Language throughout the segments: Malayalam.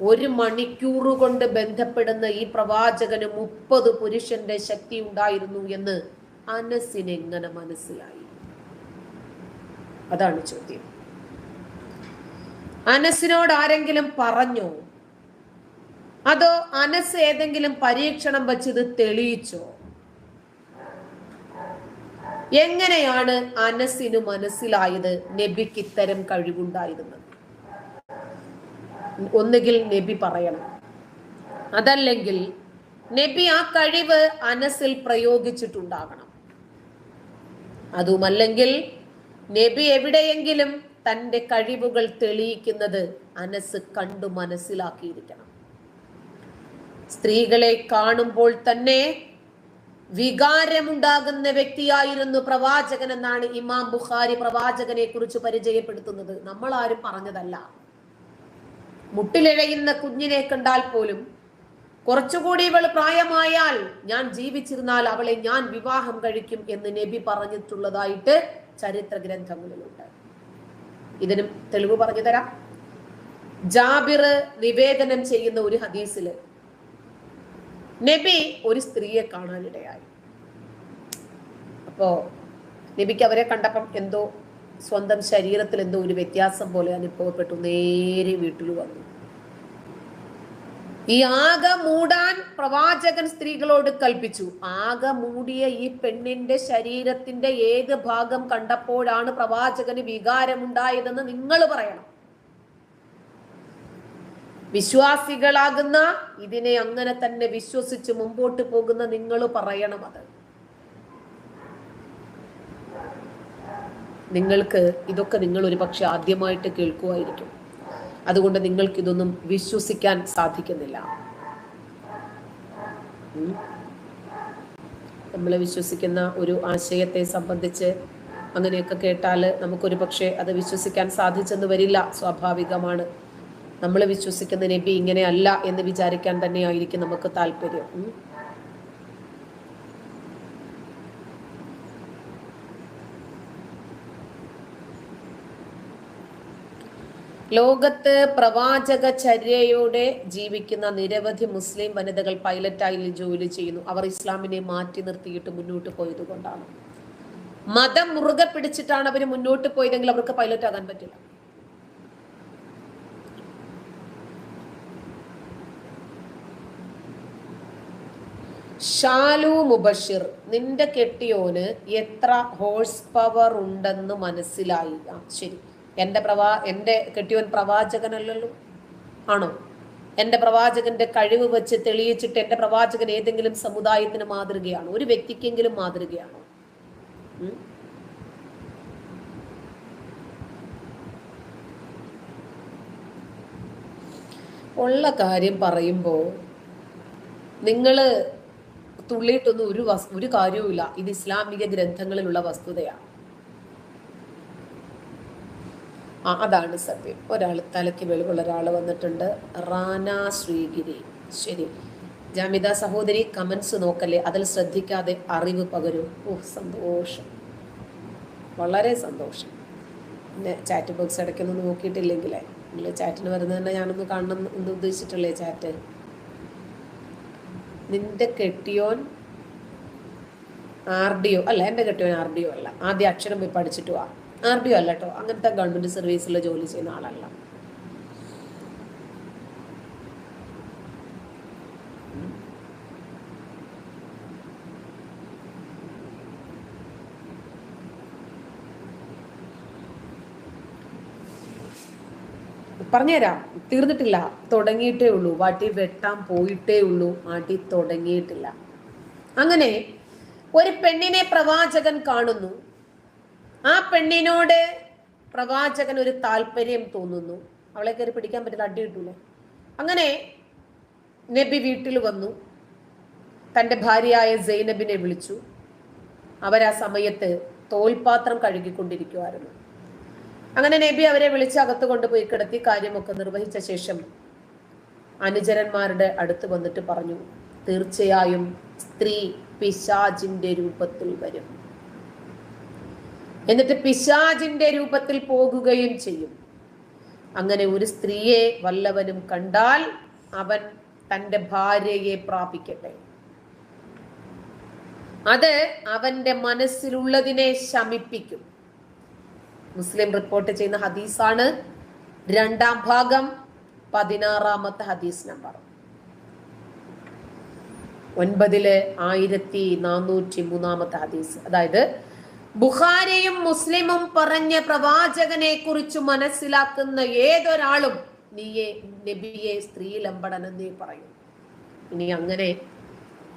ഒരു മണിക്കൂർ കൊണ്ട് ബന്ധപ്പെടുന്ന ഈ പ്രവാചകന് മുപ്പത് പുരുഷന്റെ ശക്തി ഉണ്ടായിരുന്നു എന്ന് അനസിന് എങ്ങനെ മനസ്സിലായി. അതാണ് ചോദ്യം. അനസിനോട് ആരെങ്കിലും പറഞ്ഞോ? അതോ അനസ് ഏതെങ്കിലും പരീക്ഷണം വെച്ചത് തെളിയിച്ചോ? എങ്ങനെയാണ് അനസിന് മനസ്സിലായത്? നബിക്ക് ഇത്തരം കഴിവുണ്ടായിരുന്നത്. ഒന്നുകിൽ നബി പറയണം. അതല്ലെങ്കിൽ നബി ആ കഴിവ് അനസിൽ പ്രയോഗിച്ചിട്ടുണ്ടാകണം. അതുമല്ലെങ്കിൽ നബി എവിടെയെങ്കിലും തന്റെ കഴിവുകൾ തെളിയിക്കുന്നത് അനസ് കണ്ടു മനസ്സിലാക്കിയിരിക്കണം. സ്ത്രീകളെ കാണുമ്പോൾ തന്നെ വികാരമുണ്ടാകുന്ന വ്യക്തിയായിരുന്നു പ്രവാചകൻ എന്നാണ് ഇമാം ബുഖാരി പ്രവാചകനെ കുറിച്ച് പരിചയപ്പെടുത്തുന്നത്. നമ്മൾ ആരും പറഞ്ഞതല്ല. മുട്ടിലിഴയുന്ന കുഞ്ഞിനെ കണ്ടാൽ പോലും കുറച്ചുകൂടി ഇവൾ പ്രായമായാൽ ഞാൻ ജീവിച്ചിരുന്നാൽ അവളെ ഞാൻ വിവാഹം കഴിക്കും എന്ന് നബി പറഞ്ഞിട്ടുള്ളതായിട്ട് ചരിത്ര ഗ്രന്ഥങ്ങളിലുണ്ട് ഇതിനും തെളിവ് പറഞ്ഞു തരാം. ജാബിർ നിവേദനം ചെയ്യുന്ന ഒരു ഹദീസിൽ നബി ഒരു സ്ത്രീയെ കാണാനിടയായി. അപ്പോ നബിക്ക് അവരെ കണ്ടപ്പം എന്തോ സ്വന്തം ശരീരത്തിൽ എന്തോ ഒരു വ്യത്യാസം പോലെ അനുഭവപ്പെട്ടു. നേരെ വീട്ടിൽ വന്നു. ഈ ആക മൂടാൻ പ്രവാചകൻ സ്ത്രീകളോട് കൽപ്പിച്ചു. ആക മൂടിയ ഈ പെണ്ണിന്റെ ശരീരത്തിന്റെ ഏത് ഭാഗം കണ്ടപ്പോഴാണ് പ്രവാചകന് വികാരമുണ്ടായതെന്ന് നിങ്ങൾ പറയണം. വിശ്വാസികളാകുന്ന ഇതിനെ അങ്ങനെ തന്നെ വിശ്വസിച്ച് മുമ്പോട്ട് പോകുന്ന നിങ്ങൾ പറയണം അത്. നിങ്ങൾക്ക് ഇതൊക്കെ നിങ്ങൾ ഒരു പക്ഷെ ആദ്യമായിട്ട് കേൾക്കുമായിരിക്കും അതുകൊണ്ട് നിങ്ങൾക്ക് ഇതൊന്നും വിശ്വസിക്കാൻ സാധിക്കുന്നില്ല. നമ്മൾ വിശ്വസിക്കുന്ന ഒരു ആശയത്തെ സംബന്ധിച്ച് അങ്ങനെയൊക്കെ കേട്ടാൽ നമുക്കൊരു പക്ഷേ അത് വിശ്വസിക്കാൻ സാധിച്ചെന്ന് വരില്ല സ്വാഭാവികമാണ്. നമ്മൾ വിശ്വസിക്കുന്ന നബി ഇങ്ങനെയല്ല എന്ന് വിചാരിക്കാൻ തന്നെയായിരിക്കും നമുക്ക് താല്പര്യം. ലോകത്ത് പ്രവാചക ചര്യയോടെ ജീവിക്കുന്ന നിരവധി മുസ്ലിം വനിതകൾ പൈലറ്റായി ജോലി ചെയ്യുന്നു. അവർ ഇസ്ലാമിനെ മാറ്റി നിർത്തിയിട്ട് മുന്നോട്ട് പോയത് കൊണ്ടാണ്. മതം മുറുകെ പിടിച്ചിട്ടാണ് അവർ മുന്നോട്ട് പോയതെങ്കിൽ അവർക്ക് പൈലറ്റ് ആകാൻ പറ്റില്ല. ഷാലു മുബഷിർ നിന്റെ കെട്ടിയോന് എത്ര ഹോഴ്സ് പവർ ഉണ്ടെന്ന് മനസ്സിലായി. ശരി. എന്റെ പ്രവാ എന്റെ കെട്ടിയവൻ പ്രവാചകനല്ലല്ലോ? ആണോ? എന്റെ പ്രവാചകന്റെ കഴിവ് വെച്ച് തെളിയിച്ചിട്ട് എന്റെ പ്രവാചകൻ ഏതെങ്കിലും സമുദായത്തിന് മാതൃകയാണോ? ഒരു വ്യക്തിക്കെങ്കിലും മാതൃകയാണോ? ഉള്ള കാര്യം പറയുമ്പോൾ നിങ്ങൾ തുള്ളിയിട്ടൊന്നും ഒരു വസ് ഒരു കാര്യവുമില്ല. ഇത് ഇസ്ലാമിക ഗ്രന്ഥങ്ങളിലുള്ള വസ്തുതയാണ് ആ അതാണ് സത്യം. ഒരാൾ തലയ്ക്ക് വെളിവുള്ള ഒരാൾ വന്നിട്ടുണ്ട്. റാന ശ്രീഗിരി. ശരി. ജാമിത സഹോദരി കമൻസ് നോക്കല്ലേ? അതിൽ ശ്രദ്ധിക്കാതെ അറിവ് പകരും. ഓ സന്തോഷം. വളരെ സന്തോഷം. പിന്നെ ചാറ്റ് ബോക്സ് ഇടയ്ക്കൊന്നും നോക്കിയിട്ടില്ലെങ്കിലേ? നിങ്ങൾ ചാറ്റിന് വരുന്നത് തന്നെ ഞാനൊന്ന് കാണണം എന്ന് ഉദ്ദേശിച്ചിട്ടുള്ളേ ചാറ്റ് നിന്റെ കെട്ടിയോൻ ആർ ഡി ഒ അല്ല എന്റെ കെട്ടിയോൻ ആർ ഡി ഒ അല്ല. ആദ്യ അക്ഷരം പോയി പഠിച്ചിട്ട് വാ. ആർ ഡി ഒ അല്ല കേട്ടോ. അങ്ങനത്തെ ഗവൺമെന്റ് സർവീസിൽ ജോലി ചെയ്യുന്ന ആളല്ല. പറഞ്ഞുതരാം. തീർന്നിട്ടില്ല. തുടങ്ങിയിട്ടേ ഉള്ളൂ. വാട്ടി വെട്ടാൻ പോയിട്ടേ ഉള്ളൂ. ആട്ടി തുടങ്ങിയിട്ടില്ല. അങ്ങനെ ഒരു പെണ്ണിനെ പ്രവാചകൻ കാണുന്നു. ആ പെണ്ണിനോട് പ്രവാചകൻ ഒരു താല്പര്യം തോന്നുന്നു. അവളെ കയറി പിടിക്കാൻ പറ്റില്ല അടി കിട്ടൂലേ. അങ്ങനെ നബി വീട്ടിൽ വന്നു. തന്റെ ഭാര്യയായ സൈനബിനെ വിളിച്ചു. അവരാ സമയത്ത് തോൽപാത്രം കഴുകിക്കൊണ്ടിരിക്കുമായിരുന്നു അങ്ങനെ നബി അവരെ വിളിച്ച് അകത്ത് കൊണ്ടുപോയി കിടത്തി കാര്യമൊക്കെ നിർവഹിച്ച ശേഷം അനുചരന്മാരുടെ അടുത്ത് വന്നിട്ട് പറഞ്ഞു തീർച്ചയായും സ്ത്രീ പിശാജിന്റെ രൂപത്തിൽ വരും. എന്നിട്ട് പിശാജിന്റെ രൂപത്തിൽ പോകുകയും ചെയ്യും. അങ്ങനെ ഒരു സ്ത്രീയെ വല്ലവനും കണ്ടാൽ അവൻ തന്റെ ഭാര്യയെ പ്രാപിക്കട്ടെ. അത് അവന്റെ മനസ്സിലുള്ളതിനെ ശമിപ്പിക്കും. മുസ്ലിം റിപ്പോർട്ട് ചെയ്യുന്ന ഹദീസാണ് രണ്ടാം ഭാഗം പതിനാറാമത്തെ ഹദീസ് നമ്പർ. ഒൻപതിൽ ആയിരത്തി നാനൂറ്റി മൂന്നാമത്തെ ഹദീസ്. അതായത് ബുഖാരിയും മുസ്ലിമും പറഞ്ഞ പ്രവാചകനെ കുറിച്ച് മനസ്സിലാക്കുന്ന ഏതൊരാളും നീയെ നബിയെ സ്ത്രീ ലംബടനെന്ന് പറയും. ഇനി അങ്ങനെ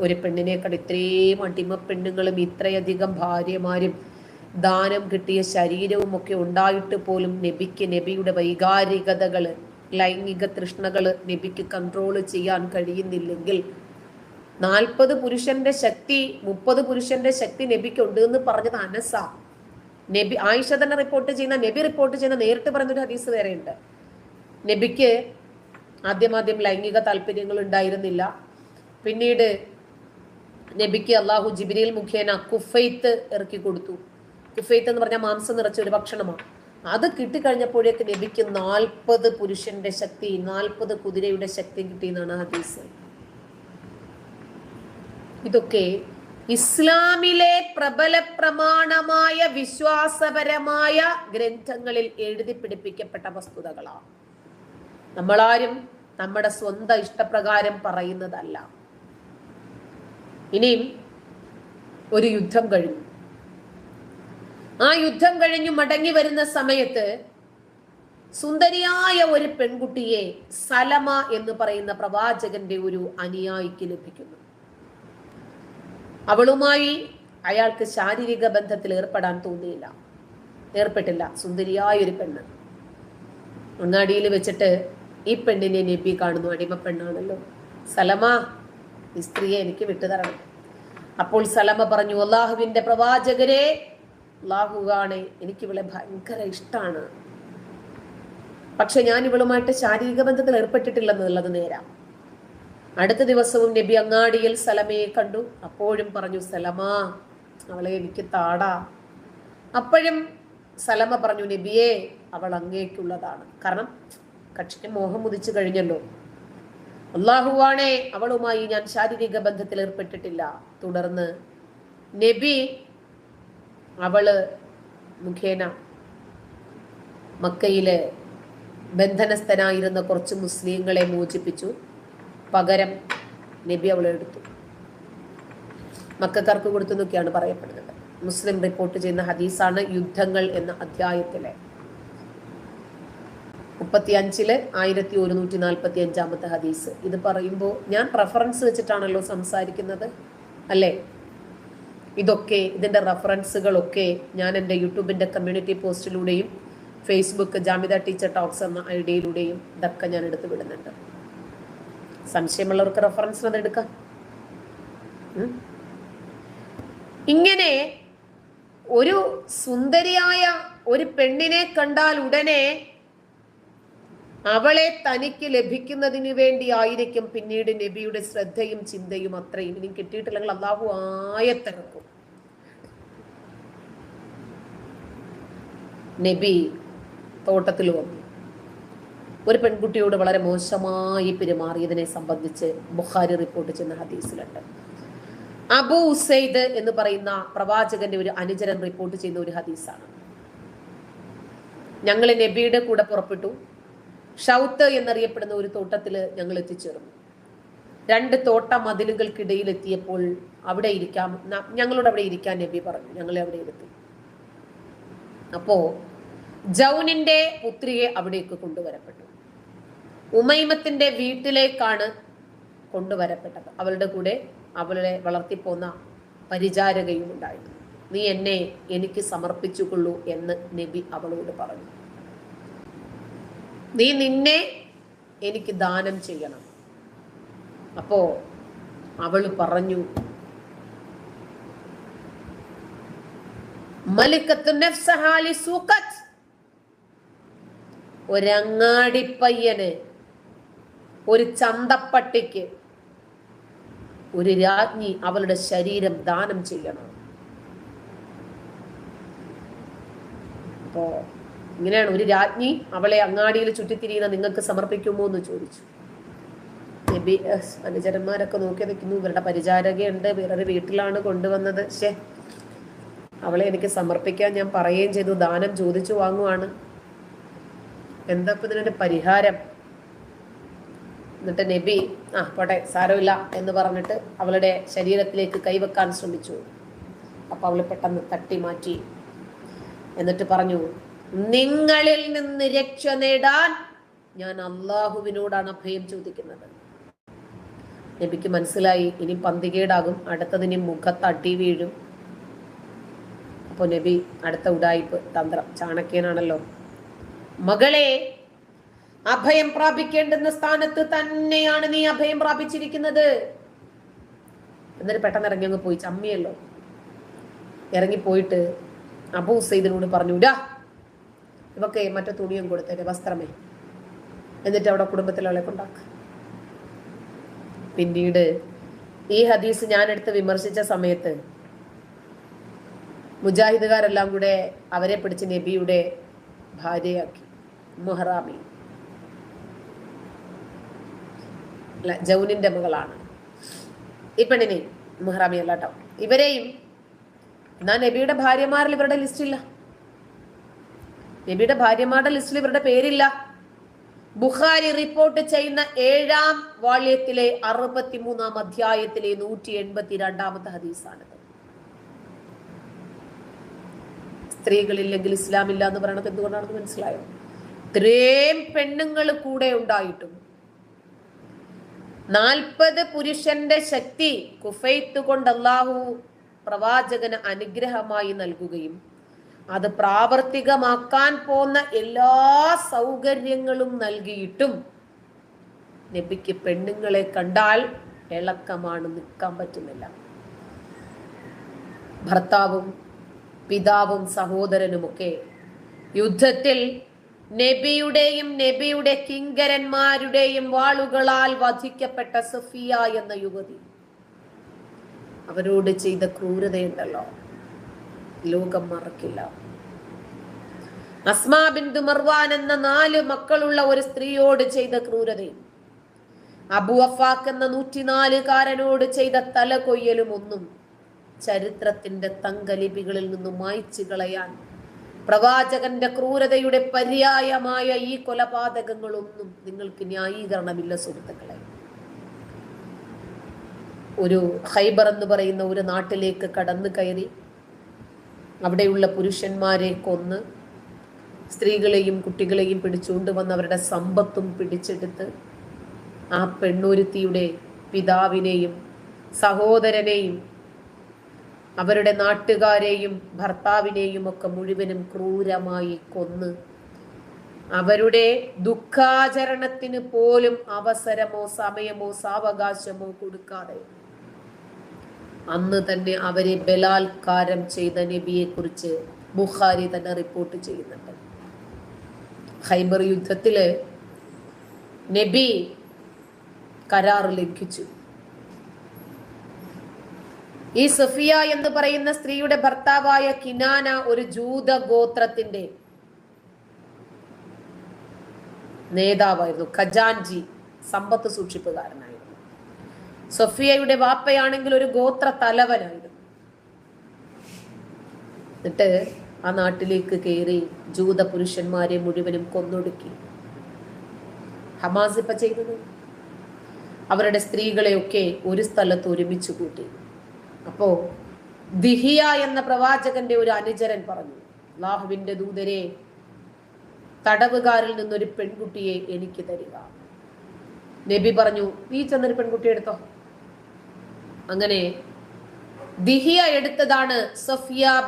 ഒരു പെണ്ണിനേക്കാൾ ഇത്രയും അടിമ പെണ്ണുങ്ങളും ഇത്രയധികം ഭാര്യമാരും ദാനം കിട്ടിയ ശരീരവും ഒക്കെ ഉണ്ടായിട്ട് പോലും നബിക്ക് നബിയുടെ വൈകാരികതകൾ ലൈംഗിക തൃഷ്ണകൾ നബിക്ക് കൺട്രോൾ ചെയ്യാൻ കഴിയുന്നില്ലെങ്കിൽ നാൽപ്പത് പുരുഷന്റെ ശക്തി മുപ്പത് പുരുഷന്റെ ശക്തി നബിക്കുണ്ട് എന്ന് പറഞ്ഞത് അനസ. നബി ആയിഷ തന്നെ റിപ്പോർട്ട് ചെയ്യുന്ന നബി റിപ്പോർട്ട് ചെയ്യുന്ന നേരിട്ട് പറയുന്നൊരു ഹദീസ് വേറെയുണ്ട്. നബിക്ക് ആദ്യമാദ്യം ലൈംഗിക താല്പര്യങ്ങൾ ഉണ്ടായിരുന്നില്ല. പിന്നീട് നബിക്ക് അള്ളാഹു ജിബിരിയിൽ മുഖേന കുഫൈത്ത് ഇറക്കി കൊടുത്തു. കുഫൈത്ത് എന്ന് പറഞ്ഞാൽ മാംസം നിറച്ച ഒരു ഭക്ഷണമാണ്. അത് കിട്ടിക്കഴിഞ്ഞപ്പോഴേക്ക് നബിക്ക് നാൽപ്പത് പുരുഷന്റെ ശക്തി നാൽപ്പത് കുതിരയുടെ ശക്തി കിട്ടിയെന്നാണ് ഹദീസ് ഇതൊക്കെ ഇസ്ലാമിലെ പ്രബല പ്രമാണമായ വിശ്വാസപരമായ ഗ്രന്ഥങ്ങളിൽ എഴുതി പിടിപ്പിക്കപ്പെട്ട വസ്തുതകളാണ്. നമ്മളാരും നമ്മുടെ സ്വന്തം ഇഷ്ടപ്രകാരം പറയുന്നതല്ല. ഇനിയും ഒരു യുദ്ധം കഴിഞ്ഞു. ആ യുദ്ധം കഴിഞ്ഞു മടങ്ങി വരുന്ന സമയത്ത് സുന്ദരിയായ ഒരു പെൺകുട്ടിയെ സലമ എന്ന് പറയുന്ന പ്രവാചകന്റെ ഒരു അനുയായിക്ക് ലഭിക്കുന്നു. അവളുമായി അയാൾക്ക് ശാരീരിക ബന്ധത്തിൽ ഏർപ്പെടാൻ തോന്നിയില്ല. ഏർപ്പെട്ടില്ല. സുന്ദരിയായ ഒരു പെണ്ണ്. അങ്ങാടിയിൽ വെച്ചിട്ട് ഈ പെണ്ണിനെ നബി കാണുന്നു. അടിമ പെണ്ണാണല്ലോ. സലമ ഈ സ്ത്രീയെ എനിക്ക് വിട്ടുതരണം. അപ്പോൾ സലമ പറഞ്ഞു അള്ളാഹുവിന്റെ പ്രവാചകരെ അള്ളാഹുവാണ് എനിക്ക് ഇവളെ ഭയങ്കര ഇഷ്ടമാണ് പക്ഷെ ഞാൻ ഇവളുമായിട്ട് ശാരീരിക ബന്ധത്തിൽ ഏർപ്പെട്ടിട്ടില്ലെന്നുള്ളത് നേരാ. അടുത്ത ദിവസവും നബി അങ്ങാടിയിൽ സലമയെ കണ്ടു. അപ്പോഴും പറഞ്ഞു സലമാ അവളെ എനിക്ക് താടാ. അപ്പോഴും സലമ പറഞ്ഞു നബിയെ അവൾ അങ്ങേക്കുള്ളതാണ്. കാരണം കക്ഷിക്ക് മോഹം ഉദിച്ചു കഴിഞ്ഞല്ലോ. അള്ളാഹുവാണേ അവളുമായി ഞാൻ ശാരീരിക ബന്ധത്തിൽ ഏർപ്പെട്ടിട്ടില്ല. തുടർന്ന് നബി അവൾ മുഖേന മക്കയിലെ ബന്ധനസ്ഥനായിരുന്ന കുറച്ച് മുസ്ലിങ്ങളെ മോചിപ്പിച്ചു. പകരം നബി അവളെ എടുത്തു മക്കാർക്ക് കൊടുത്തു എന്നൊക്കെയാണ് പറയപ്പെടുന്നത്. മുസ്ലിം റിപ്പോർട്ട് ചെയ്യുന്ന ഹദീസാണ് യുദ്ധങ്ങൾ എന്ന അധ്യായത്തിലെ. മുപ്പത്തി അഞ്ചിൽ ആയിരത്തി ഒരുന്നൂറ്റി നാൽപ്പത്തി അഞ്ചാമത്തെ ഹദീസ്. ഇത് പറയുമ്പോൾ ഞാൻ റഫറൻസ് വെച്ചിട്ടാണല്ലോ സംസാരിക്കുന്നത് അല്ലേ? ഇതൊക്കെ ഇതിന്റെ റഫറൻസുകളൊക്കെ ഞാൻ എന്റെ യൂട്യൂബിന്റെ കമ്മ്യൂണിറ്റി പോസ്റ്റിലൂടെയും ഫേസ്ബുക്ക് ജാമിത ടീച്ചർ ടോക്സ് എന്ന ഐ ഡിയിലൂടെയും ഇതൊക്കെ ഞാൻ എടുത്തു വിടുന്നുണ്ട്. സംശയമുള്ളവർക്ക് റെഫറൻസ് അത് എടുക്കാം. ഇങ്ങനെ ഒരു സുന്ദരിയായ ഒരു പെണ്ണിനെ കണ്ടാൽ ഉടനെ അവളെ തനിക്ക് ലഭിക്കുന്നതിന് വേണ്ടി ആയിരിക്കും പിന്നീട് നബിയുടെ ശ്രദ്ധയും ചിന്തയും അത്രയും. ഇനി കിട്ടിയിട്ടില്ലെങ്കിൽ അള്ളാഹു ആയത്തിറക്കും. നബി തോട്ടത്തിൽ വന്നു. ഒരു പെൺകുട്ടിയോട് വളരെ മോശമായി പെരുമാറിയതിനെ സംബന്ധിച്ച് ബുഖാരി റിപ്പോർട്ട് ചെയ്യുന്ന ഹദീസിലുണ്ട്. അബു ഉസൈദ് എന്ന് പറയുന്ന പ്രവാചകന്റെ ഒരു അനുചരൻ റിപ്പോർട്ട് ചെയ്യുന്ന ഒരു ഹദീസാണ്. ഞങ്ങൾ നബിയുടെ കൂടെ പുറപ്പെട്ടു. ഷൗത്ത് എന്നറിയപ്പെടുന്ന ഒരു തോട്ടത്തിൽ ഞങ്ങൾ എത്തിച്ചേർന്നു. രണ്ട് തോട്ട മതിലുകൾക്കിടയിൽ എത്തിയപ്പോൾ അവിടെ ഇരിക്കാം ഞങ്ങളോട് അവിടെ ഇരിക്കാൻ നബി പറഞ്ഞു. ഞങ്ങളെ അവിടെ ഇരുത്തി. അപ്പോ ജൗനിന്റെ പുത്രിയെ അവിടേക്ക് കൊണ്ടുവരപ്പെട്ടു. ഉമൈമത്തിന്റെ വീട്ടിലേക്കാണ് കൊണ്ടുവരപ്പെട്ടത്. അവളുടെ കൂടെ അവളെ വളർത്തിപ്പോന്ന പരിചാരകയും ഉണ്ടായിരുന്നു. നീ എന്നെ എനിക്ക് സമർപ്പിച്ചുകൊള്ളൂ എന്ന് നബി അവളോട് പറഞ്ഞു. നീ നിന്നെ എനിക്ക് ദാനം ചെയ്യണം. അപ്പോ അവൾ പറഞ്ഞു ഒരങ്ങാടിപ്പയ്യന് ഒരു ചന്തപ്പട്ടിക്ക് ഒരു രാജ്ഞി അവളുടെ ശരീരം ദാനം ചെയ്യണം. അപ്പോ ഇങ്ങനെയാണ് ഒരു രാജ്ഞി അവളെ അങ്ങാടിയിൽ ചുറ്റിത്തിരിയുന്ന നിങ്ങൾക്ക് സമർപ്പിക്കുമോ എന്ന് ചോദിച്ചു. നബി അനുചരന്മാരൊക്കെ നോക്കി നിൽക്കുന്നു. ഇവരുടെ പരിചാരകയുണ്ട്. വേറൊരു വീട്ടിലാണ് കൊണ്ടുവന്നത്. ശേ അവളെ എനിക്ക് സമർപ്പിക്കാൻ ഞാൻ പറയുകയും ചെയ്തു. ദാനം ചോദിച്ചു വാങ്ങുവാണ്. എന്താ ഇതിനൊരു പരിഹാരം? എന്നിട്ട് നബി ആ പോട്ടെ സാരമില്ല എന്ന് പറഞ്ഞിട്ട് അവളുടെ ശരീരത്തിലേക്ക് കൈവെക്കാൻ ശ്രമിച്ചു. അപ്പൊ അവൾ പെട്ടെന്ന് തട്ടി മാറ്റി. എന്നിട്ട് പറഞ്ഞു നിങ്ങളിൽ നിന്ന് രക്ഷ നേടാൻ ഞാൻ അള്ളാഹുവിനോടാണ് അഭയം ചോദിക്കുന്നത്. നബിക്ക് മനസ്സിലായി ഇനി പന്തികേടാകും അടുത്തതിനി മുഖത്തട്ടി വീഴും. അപ്പോൾ നബി അടുത്ത ഉടായിപ്പ് തന്ത്രം ചാണക്യനാണല്ലോ. മകളെ അഭയം പ്രാപിക്കേണ്ടുന്ന സ്ഥാനത്ത് തന്നെയാണ് നീ അഭയം പ്രാപിച്ചിരിക്കുന്നത്. എന്നിട്ട് പെട്ടെന്ന് ഇറങ്ങി അങ്ങ് പോയി. ചമ്മിയല്ലോ. ഇറങ്ങിപ്പോയിട്ട് അബൂ സെയ്ദിനോട് പറഞ്ഞു ഇടാ ഇവക്കെ മറ്റേ തുണിയും കൊടുത്തേരെ വസ്ത്രമേ. എന്നിട്ട് അവിടെ കുടുംബത്തിലുള്ള കൊണ്ടാക്കുക പിന്നീട് ഈ ഹദീസ് ഞാൻ എടുത്ത് വിമർശിച്ച സമയത്ത് മുജാഹിദുകാരെല്ലാം കൂടെ അവരെ പിടിച്ച് നബിയുടെ ഭാര്യയാക്കി മുഹറാമി. അല്ല ജൗനിന്റെ മകളാണ്. ഈ പെണ്ണിനെ മെഹ്റാമി അല്ല കേട്ടോ ഇവരെയും എന്നാ നബിയുടെ ഭാര്യമാരിൽ ഇവരുടെ ലിസ്റ്റില്ല. നബിയുടെ ഭാര്യമാരുടെ ലിസ്റ്റിൽ ഇവരുടെ പേരില്ല. ബുഖാരി റിപ്പോർട്ട് ചെയ്യുന്ന ഏഴാം വാള്യത്തിലെ അറുപത്തിമൂന്നാം അധ്യായത്തിലെ നൂറ്റി എൺപത്തി രണ്ടാമത്തെ ഹദീസാണിത്. സ്ത്രീകളില്ലെങ്കിൽ ഇസ്ലാമില്ല എന്ന് പറയണത് എന്തുകൊണ്ടാണെന്ന് മനസ്സിലായോ? ഇത്രയും പെണ്ണുങ്ങൾ കൂടെ ഉണ്ടായിട്ടും നാൽപ്പത് പുരുഷന്റെ ശക്തി കുഫൈത്ത് കൊണ്ട് അള്ളാഹു പ്രവാചകന് അനുഗ്രഹമായി നൽകുകയും അത് പ്രാവർത്തികമാക്കാൻ പോന്ന എല്ലാ സൗകര്യങ്ങളും നൽകിയിട്ടും നബിക്ക് പെണ്ണുങ്ങളെ കണ്ടാൽ ഇളക്കമാണ് നിൽക്കാൻ പറ്റുന്നില്ല. ഭർത്താവും പിതാവും സഹോദരനുമൊക്കെ യുദ്ധത്തിൽ നബിയുടെയും നബിയുടെ കിങ്കരന്മാരുടെയും വാളുകളാൽ വധിക്കപ്പെട്ട സഫിയ എന്ന യുവതി. അവരോട് ചെയ്ത ക്രൂരതയുണ്ടല്ലോ. ലോകം മറക്കില്ല. അസ്മാ ബിന്ദു മർവാൻ എന്ന നാല് മക്കളുള്ള ഒരു സ്ത്രീയോട് ചെയ്ത ക്രൂരതയും അബു അഫാഖ് എന്ന നൂറ്റിനാലുകാരനോട് ചെയ്ത തല കൊയ്യലും ഒന്നും ചരിത്രത്തിന്റെ തങ്കലിപികളിൽ നിന്നും മായ്ച്ചു കളയാൻ പ്രവാചകന്റെ ക്രൂരതയുടെ പര്യായമായ ഈ കൊലപാതകങ്ങളൊന്നും നിങ്ങൾക്ക് ന്യായീകരണമില്ല സുഹൃത്തുക്കളെ. ഒരു ഹൈബർ എന്ന് പറയുന്ന ഒരു നാട്ടിലേക്ക് കടന്നു കയറി അവിടെയുള്ള പുരുഷന്മാരെ കൊന്ന് സ്ത്രീകളെയും കുട്ടികളെയും പിടിച്ചുകൊണ്ട് വന്ന് അവരുടെ സമ്പത്തും പിടിച്ചെടുത്ത് ആ പെണ്ണൊരുത്തിയുടെ പിതാവിനെയും സഹോദരനെയും അവരുടെ നാട്ടുകാരെയും ഭർത്താവിനെയും ഒക്കെ മുഴുവനും ക്രൂരമായി കൊന്ന് അവരുടെ ദുഃഖാചരണത്തിന് പോലും അവസരമോ സമയമോ സാവകാശമോ കൊടുക്കാതെ അന്ന് തന്നെ അവരെ ബലാത്കാരം ചെയ്ത നബിയെ കുറിച്ച് ബുഖാരി തന്നെ റിപ്പോർട്ട് ചെയ്യുന്നുണ്ട്. ഹൈബർ യുദ്ധത്തിൽ നബി കരാർ ലംഘിച്ചു. ഈ സഫിയ എന്ന് പറയുന്ന സ്ത്രീയുടെ ഭർത്താവായ കിനാന ഒരു ജൂത ഗോത്രത്തിന്റെ നേതാവായിരുന്നു. ഖജാൻജി സമ്പത്ത് സൂക്ഷിപ്പുകാരനായിരുന്നു. സൊഫിയയുടെ വാപ്പയാണെങ്കിൽ ഒരു ഗോത്ര തലവനായിരുന്നു എന്നിട്ട് ആ നാട്ടിലേക്ക് കയറി ജൂത പുരുഷന്മാരെ മുഴുവനും കൊന്നൊടുക്കി. ഹമാസ് ഇപ്പൊ ചെയ്തത് അവരുടെ സ്ത്രീകളെയൊക്കെ ഒരു സ്ഥലത്ത് ഒരുമിച്ച് കൂട്ടി. അപ്പോ ദിഹിയ എന്ന പ്രവാചകന്റെ ഒരു അനുചരൻ പറഞ്ഞു അള്ളാഹുവിന്റെ ദൂതരെ തടവുകാരിൽ നിന്നൊരു പെൺകുട്ടിയെ എനിക്ക് തരിക. നബി പറഞ്ഞു നീ ചെന്നൊരു പെൺകുട്ടിയെ എടുത്തോ. അങ്ങനെ ദിഹിയ എടുത്തതാണ് സഫിയ